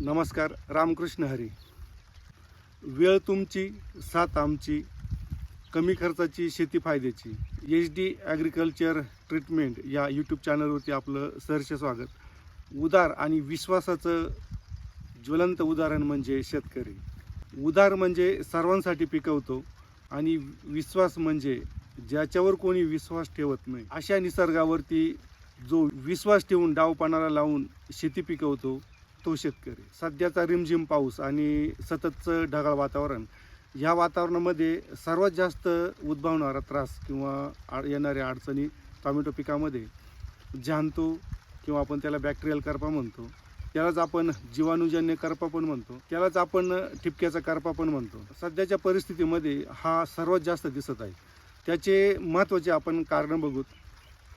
नमस्कार रामकृष्ण हरी. वेळ तुमची साथ आमची कमी खर्चाची शेती फायद्याची. एच डी ॲग्रिकल्चर ट्रीटमेंट या यूट्यूब चॅनलवरती आपलं सहर्ष स्वागत. उदार आणि विश्वासाचं ज्वलंत उदाहरण म्हणजे शेतकरी. उदार म्हणजे सर्वांसाठी पिकवतो आणि विश्वास म्हणजे ज्याच्यावर कोणी विश्वास ठेवत नाही. अशा निसर्गावरती जो विश्वास ठेवून डावपाणाला लावून शेती पिकवतो तो शेतकरी. सध्याचा रिमझिम पाऊस आणि सततचं ढगाळ वातावरण ह्या वातावरणामध्ये सर्वात जास्त उद्भवणारा त्रास किंवा येणाऱ्या अडचणी टोमॅटो पिकामध्ये जाणतो किंवा आपण त्याला बॅक्टेरियल करपा म्हणतो त्यालाच आपण जीवाणूजन्य करपा पण म्हणतो त्यालाच आपण ठिपक्याचा करपा पण म्हणतो. सध्याच्या परिस्थितीमध्ये हा सर्वात जास्त दिसत आहे. त्याचे महत्त्वाचे आपण कारण बघूत.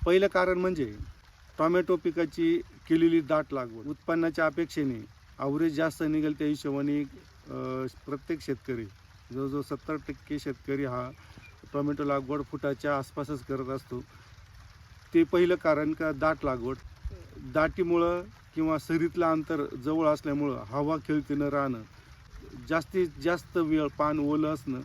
पहिलं कारण म्हणजे टोमॅटो पिकाची केलेली दाट लागवड. उत्पन्नाच्या अपेक्षेने आवरेज जास्त निघेल त्या हिशोबाने प्रत्येक शेतकरी जवळजवळ सत्तर टक्के शेतकरी हा टोमॅटो लागवड फुटाच्या आसपासच करत असतो. ते पहिलं कारण का दाट लागवड? दाटीमुळं किंवा सरीतलं अंतर जवळ असल्यामुळं हवा खेळती न राहणं जास्तीत जास्त वेळ पान ओलं असणं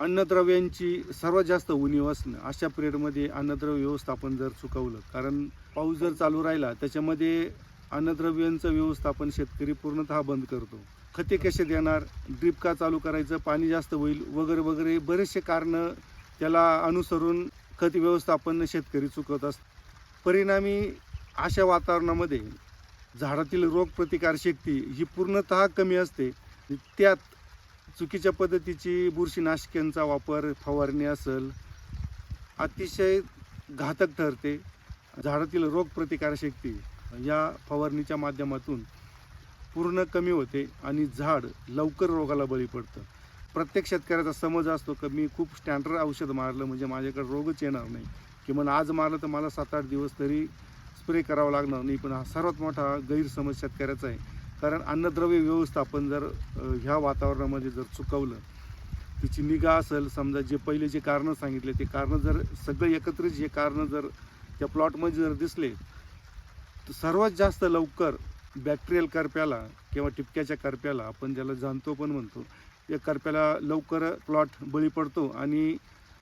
अन्नद्रव्यांची सर्वात जास्त उणीव असणं अशा पिरियडमध्ये अन्नद्रव्य व्यवस्थापन जर चुकवलं कारण पाऊस जर चालू राहिला त्याच्यामध्ये अन्नद्रव्यांचं व्यवस्थापन शेतकरी पूर्णतः बंद करतो. खते कसे देणार ड्रीप का चालू करायचं पाणी जास्त होईल वगैरे वगैरे बरेचसे कारणं त्याला अनुसरून खत व्यवस्थापन शेतकरी चुकत असतो परिणामी अशा वातावरणामध्ये झाडातील रोगप्रतिकारशक्ती ही पूर्णतः कमी असते. त्यात चुकीच्या पद्धतीची बुरशीनाशकांचा वापर फवारणी असेल अतिशय घातक ठरते. झाडातील रोगप्रतिकारशक्ती या फवारणीच्या माध्यमातून पूर्ण कमी होते आणि झाड लवकर रोगाला बळी पडतं. प्रत्येक शेतकऱ्याचा समज असतो की मी खूप स्टँडर्ड औषध मारलं म्हणजे माझ्याकडे रोगच येणार नाही. किमान आज मारलं तर मला सात आठ दिवस तरी स्प्रे करावा लागणार नाही. पण हा सर्वात मोठा गैरसमज शेतकऱ्याचा आहे. कारण अन्नद्रव्य व्यवस्थापन जर ह्या वातावरणामध्ये जर चुकवलं तिची निगा असेल समजा जे पहिले जे कारणं सांगितले ते कारणं जर सगळे एकत्रित जे कारणं जर त्या प्लॉटमध्ये जर दिसले तर सर्वात जास्त लवकर बॅक्टेरियल करप्याला किंवा टिपक्याच्या करप्याला आपण ज्याला जाणतो पण म्हणतो या करप्याला लवकर प्लॉट बळी पडतो आणि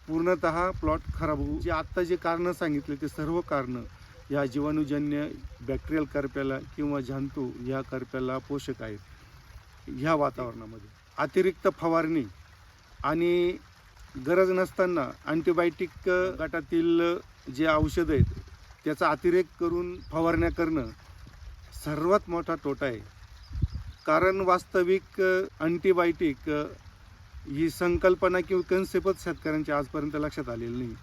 पूर्णत प्लॉट खराब होऊ. जे आत्ता जे कारणं सांगितले ते सर्व कारणं या जीवाणूजन्य बॅक्टेरियल करप्याला किंवा जंतू ह्या करप्याला पोषक आहेत. ह्या वातावरणामध्ये. अतिरिक्त फवारणी आणि गरज नसताना अँटीबायोटिक गटातील जे औषधं आहेत त्याचा अतिरेक करून फवारण्या करणं सर्वात मोठा तोटा आहे. कारण वास्तविक अँटीबायोटिक ही संकल्पना किंवा कन्सेप्टच शेतकऱ्यांच्या आजपर्यंत लक्षात आलेली नाही.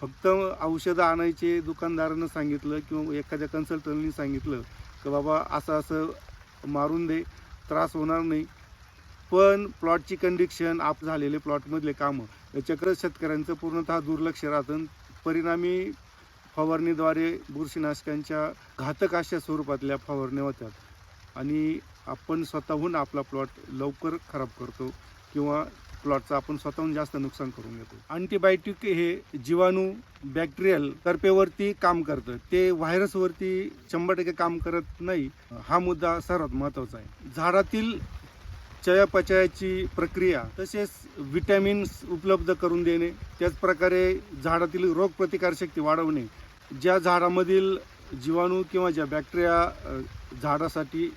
फक्त औषधं आणायचे दुकानदारानं सांगितलं किंवा एखाद्या कन्सल्टंटनी सांगितलं की बाबा असं असं मारून दे त्रास होणार नाही. पण प्लॉटची कंडिक्शन आप झालेले प्लॉटमधले कामं याच्याकडे शेतकऱ्यांचं पूर्णतः दुर्लक्ष राहतं परिणामी फवारणीद्वारे बुरशीनाशकांच्या घातक अशा स्वरूपातल्या फवारण्या होतात. आणि आपण स्वतःहून आपला प्लॉट लवकर खराब करतो किंवा प्लॉटचं आपण स्वतःहून जास्त नुकसान करून घेतो. अँटीबायोटिक हे जीवाणू बॅक्टेरियल तर्फेवरती काम करतं. ते व्हायरसवरती शंभर टक्के काम करत नाही. हा मुद्दा सर्वात महत्त्वाचा आहे. झाडातील चयापचयाची प्रक्रिया तसेच विटॅमिन्स उपलब्ध करून देणे त्याचप्रकारे झाडातील रोगप्रतिकारशक्ती वाढवणे ज्या झाडामधील जीवाणू किंवा ज्या बॅक्टेरिया झाडासाठी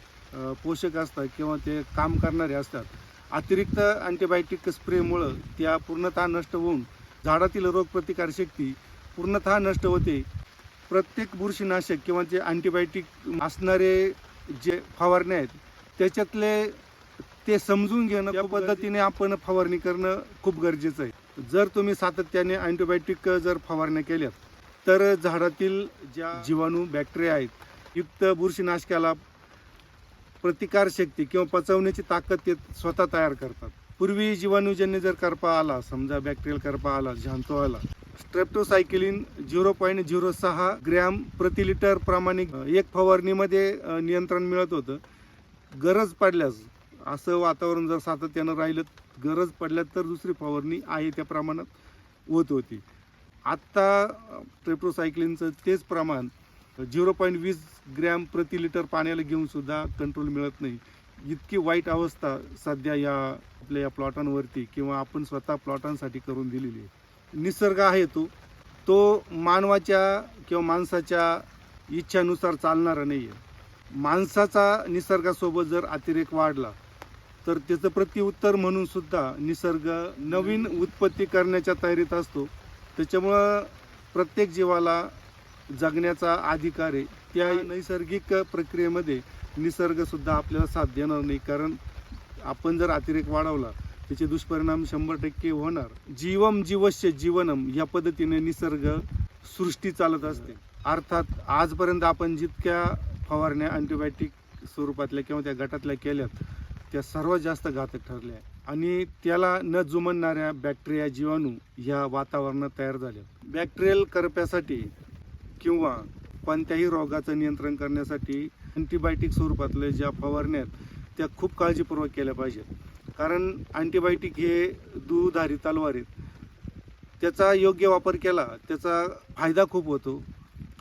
पोषक असतात किंवा ते काम करणारे असतात अतिरिक्त अँटीबायोटिक स्प्रेमुळं त्या पूर्णतः नष्ट होऊन झाडातील रोगप्रतिकारशक्ती पूर्णतः नष्ट होते. प्रत्येक बुरशीनाशक किंवा जे अँटीबायोटिक असणारे जे फवारणे आहेत त्याच्यातले ते समजून घेणं त्या पद्धतीने आपण फवारणी करणं खूप गरजेचं आहे. जर तुम्ही सातत्याने अँटीबायोटिक जर फवारण्या केल्यात तर झाडातील ज्या जीवाणू बॅक्टेरिया आहेत युक्त बुरशीनाशकाला प्रतिकारशक्ती किंवा पचवण्याची ताकद ते स्वतः तयार करतात. पूर्वी जीवाणूजन्य जर करपा आला समजा बॅक्टेरियल करपा आला झांतो आला स्ट्रेप्टोसायकलिन झिरो पॉईंट झिरो सहा ग्रॅम प्रति लिटर प्रमाणे एक फवारणीमध्ये नियंत्रण मिळत होतं. गरज पडल्यास असं वातावरण जर सातत्यानं राहिलं गरज पडल्यास तर दुसरी फवारणी आहे त्या प्रमाणात होत होती. आत्ता ट्रेप्टोसायक्लिनचं तेच प्रमाण झिरो पॉईंट वीस ग्रॅम प्रति लिटर पाण्याला घेऊन सुद्धा कंट्रोल मिळत नाही. इतकी वाईट अवस्था सध्या या आपल्या या प्लॉटांवरती किंवा आपण स्वतः प्लॉटांसाठी करून दिलेली आहे. निसर्ग आहे तो. तो मानवाच्या किंवा माणसाच्या इच्छानुसार चालणारा नाही आहे. माणसाचा निसर्गासोबत जर अतिरेक वाढला तर त्याचं प्रतिउत्तर म्हणून सुद्धा निसर्ग नवीन उत्पत्ती करण्याच्या तयारीत असतो. त्याच्यामुळं प्रत्येक जीवाला जगण्याचा अधिकार आहे. त्या नैसर्गिक प्रक्रियेमध्ये निसर्ग सुद्धा आपल्याला साथ देणार नाही. कारण आपण जर अतिरेक वाढवला त्याचे दुष्परिणाम शंभर टक्के होणार. जीवम जीवस्य जीवनम या पद्धतीने निसर्ग सृष्टी चालत असते. अर्थात आजपर्यंत आपण जितक्या फवारण्या अँटीबायोटिक स्वरूपातल्या किंवा त्या गटातल्या केल्यात त्या सर्वात जास्त घातक ठरल्या आणि त्याला न जुमणणाऱ्या बॅक्टेरिया जीवाणू ह्या वातावरणात तयार झाल्या बॅक्टेरियल करप्यासाठी किंवा कोणत्याही रोगाचं नियंत्रण करण्यासाठी अँटीबायोटिक स्वरूपातल्या ज्या फवारण्या आहेत त्या खूप काळजीपूर्वक केल्या पाहिजेत. कारण अँटीबायोटिक हे दुधारी तलवार आहेत. त्याचा योग्य वापर केला त्याचा फायदा खूप होतो.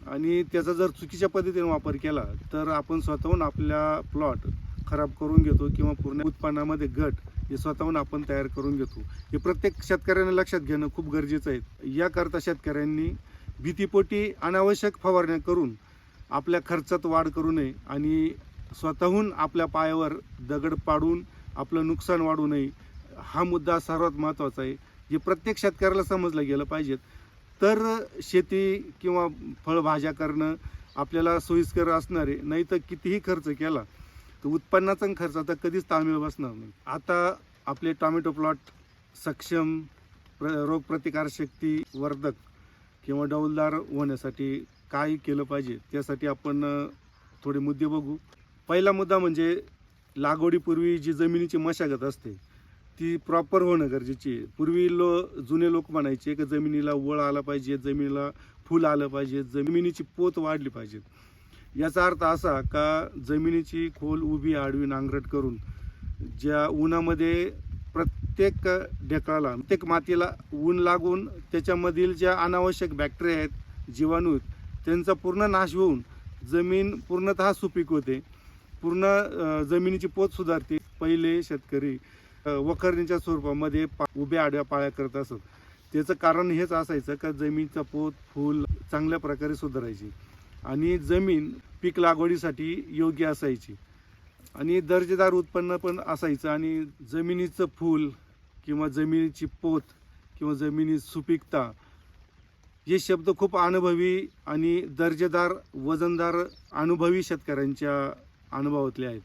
आणि त्याचा जर चुकीच्या पद्धतीने वापर केला तर आपण स्वतःहून आपल्या प्लॉट खराब करून घेतो किंवा पूर्ण उत्पन्नामध्ये घट हे स्वतःहून आपण तयार करून घेतो. हे प्रत्येक शेतकऱ्याने लक्षात घेणं खूप गरजेचं आहे. याकरता शेतकऱ्यांनी भीतीपोटी अनावश्यक फवारण्या करून आपल्या खर्चात वाढ करू नये आणि स्वतःहून आपल्या पायावर दगड पाडून आपलं नुकसान वाढू नये हा मुद्दा सर्वात महत्त्वाचा आहे. जे प्रत्येक शेतकऱ्याला समजलं गेलं पाहिजेत तर शेती किंवा फळभाज्या करणं आपल्याला सोयीस्कर असणार आहे नाही तर कितीही खर्च केला तर उत्पन्नाचा खर्च आता कधीच ताळमेळ बसणार नाही. आता आपले टॉमॅटो प्लॉट सक्षम प्र रोगप्रतिकारशक्ती वर्धक किंवा डौलदार होण्यासाठी काय केलं पाहिजे त्यासाठी आपण थोडे मुद्दे बघू. पहिला मुद्दा म्हणजे लागवडीपूर्वी जी जमिनीची मशागत असते ती प्रॉपर होणं गरजेची आहे. पूर्वी लो जुने लोक म्हणायचे की जमिनीला वळ आला पाहिजे जमिनीला फुल आलं पाहिजे जमिनीची पोत वाढली पाहिजे. याचा अर्थ असा का जमिनीची खोल उभी आडवी नांगरट करून ज्या उन्हामध्ये प्रत्येक ढेकळाला प्रत्येक मातीला ऊन लागून त्याच्यामधील ज्या अनावश्यक बॅक्टेरिया आहेत जीवाणू त्यांचा पूर्ण नाश होऊन जमीन पूर्णतः सुपीक होते. पूर्ण जमिनीची पोत सुधारते. पहिले शेतकरी वखरणीच्या स्वरूपामध्ये पा उभ्या आडव्या पाळ्या करत असत. त्याचं कारण हेच असायचं का जमिनीचा पोत फूल चांगल्या प्रकारे सुधारायची. आणि जमीन पीक लागवडीसाठी योग्य असायची. आणि दर्जेदार उत्पन्न पण असायचं आणि जमिनीचं फूल किंवा जमिनीची पोत किंवा जमिनी सुपीकता हे शब्द खूप अनुभवी आणि दर्जेदार वजनदार अनुभवी शेतकऱ्यांच्या अनुभवातले आहेत.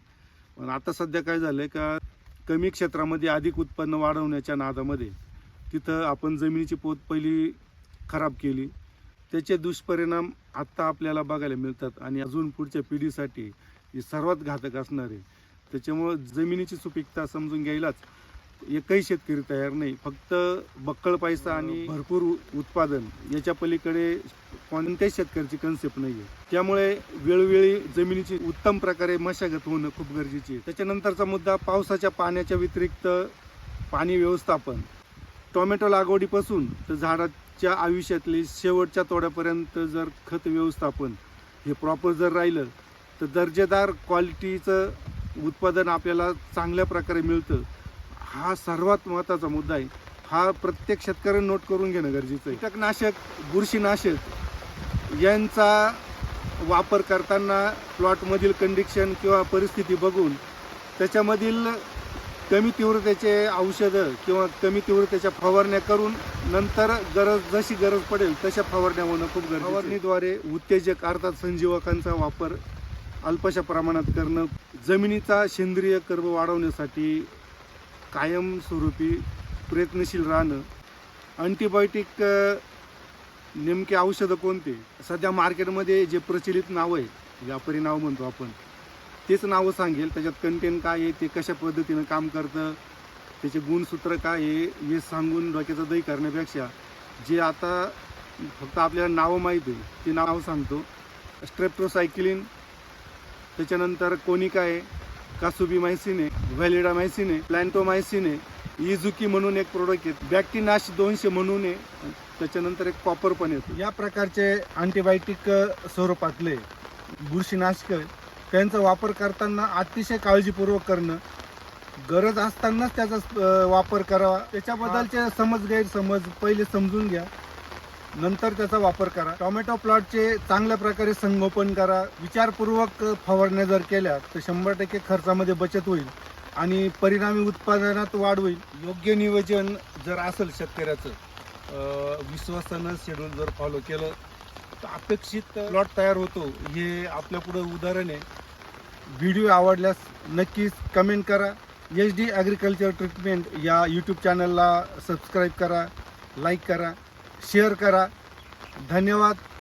पण आता सध्या काय झालंय का कमी क्षेत्रामध्ये अधिक उत्पन्न वाढवण्याच्या नादामध्ये तिथं आपण जमिनीची पोत पहिली खराब केली. त्याचे दुष्परिणाम आत्ता आपल्याला बघायला मिळतात आणि अजून पुढच्या पिढीसाठी हे सर्वात घातक असणार आहे. त्याच्यामुळं जमिनीची सुपीकता समजून घ्यायलाच एकही शेतकरी तयार नाही. फक्त बक्कळ पैसा आणि भरपूर उत्पादन याच्या पलीकडे कोणत्याही शेतकऱ्याची कन्सेप्ट नाही आहे त्यामुळे वेळोवेळी जमिनीची उत्तम प्रकारे मशागत होणं खूप गरजेची आहे. त्याच्यानंतरचा मुद्दा पावसाच्या पाण्याच्या व्यतिरिक्त पाणी व्यवस्थापन. टोमॅटो लागवडीपासून तर झाडाच्या आयुष्यातले शेवटच्या तोड्यापर्यंत जर खत व्यवस्थापन हे प्रॉपर जर राहिलं तर दर्जेदार क्वालिटीचं उत्पादन आपल्याला चांगल्या प्रकारे मिळतं. हा सर्वात महत्त्वाचा मुद्दा आहे. हा प्रत्येक शेतकऱ्यांनी नोट करून घेणं गरजेचं आहे. कीटकनाशक बुरशीनाशक यांचा वापर करताना प्लॉटमधील कंडिक्शन किंवा परिस्थिती बघून त्याच्यामधील कमी तीव्रतेचे औषधं किंवा कमी तीव्रतेच्या फवारण्या करून नंतर गरज जशी गरज पडेल तशा फवारण्या होणं खूप गरज फवारणीद्वारे उत्तेजक अर्थात संजीवकांचा वापर अल्पशा प्रमाणात करणं जमिनीचा सेंद्रिय कर्ब वाढवण्यासाठी कायमस्वरूपी प्रयत्नशील राहणं. अँटीबायोटिक नेमके औषधं कोणते? सध्या मार्केटमध्ये जे प्रचलित नावं आहे व्यापारी नाव म्हणतो आपण तेच नावं सांगेल. त्याच्यात कंटेंट काय आहे ते कशा पद्धतीनं काम करतं त्याचे गुणसूत्र काय आहे हे सांगून डोक्याचं दही करण्यापेक्षा जे आता फक्त आपल्याला नावं माहीत आहे ते नाव सांगतो. स्ट्रेप्टोसायक्लिन त्याच्यानंतर कोनिका आहे कासुबी मायसिन आहे व्हॅलिडा मायसिन आहे प्लॅन्टोमायसिन आहे इझुकी म्हणून एक प्रोडक्ट आहे बॅक्टिनाश दोनशे म्हणून आहे त्याच्यानंतर एक कॉपर पण येतो. या प्रकारचे अँटीबायोटिक स्वरूपातले बुरशीनाशक त्यांचा वापर करताना अतिशय काळजीपूर्वक करणं गरज असतानाच त्याचा वापर करावा त्याच्याबद्दलचे समज गैरसमज पहिले समजून घ्या. नंतर त्याचा वापर करा. टोमॅटो प्लॉटचे चांगल्या प्रकारे संगोपन करा. विचारपूर्वक फवारण्या जर केल्या तर शंभर टक्के खर्चामध्ये बचत होईल आणि परिणामी उत्पादनात वाढ होईल. योग्य नियोजन जर असेल शेतकऱ्याचं विश्वासानं शेड्यूल जर फॉलो केलं तर अपेक्षित प्लॉट तयार होतो. हे आपल्या पुढे उदाहरण आहे. व्हिडिओ आवडल्यास नक्कीच कमेंट करा. एच डी ॲग्रिकल्चर ट्रीटमेंट या यूट्यूब चॅनलला सबस्क्राईब करा लाईक करा. शेअर करा. धन्यवाद.